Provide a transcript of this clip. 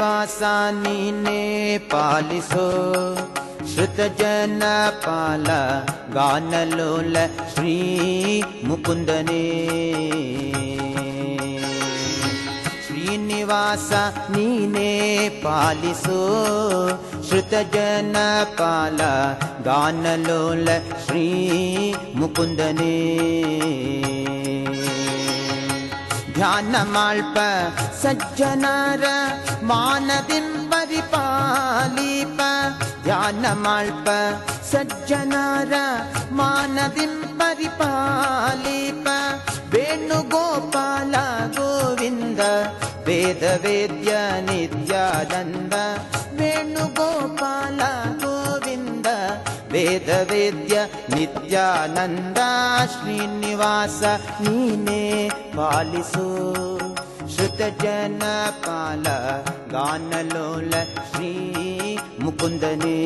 निवास नीने पालिसु। श्रुतजनपाल गानलोल श्री मुकुन्दने श्रीनिवास नीने पालिसु। श्रुतजनपाल गान लोल श्री मुकुन्दने ಧ್ಯಾನ ಮಾಳ್ಪ ಸಜ್ಜನರ ಮಾನದಿಂಬರಿ ಪಾಲೀಪ ಧ್ಯಾನ ಮಾಳ್ಪ ಸಜ್ಜನರ ಮಾನದಿಂಬರಿ ಪಾಲೀಪ ವೇಣುಗೋಪಾಲ ಗೋವಿಂದ ವೇದ ವೇದ್ಯ ನಿತ್ಯಾನಂದ ವೇಣುಗೋಪಾಲ ಗೋವಿಂದ वेदवेद्य नित्यानन्दा श्रीनिवासीने पालिसु। श्रुतजनपाल गानलोल श्री मुकुन्दने।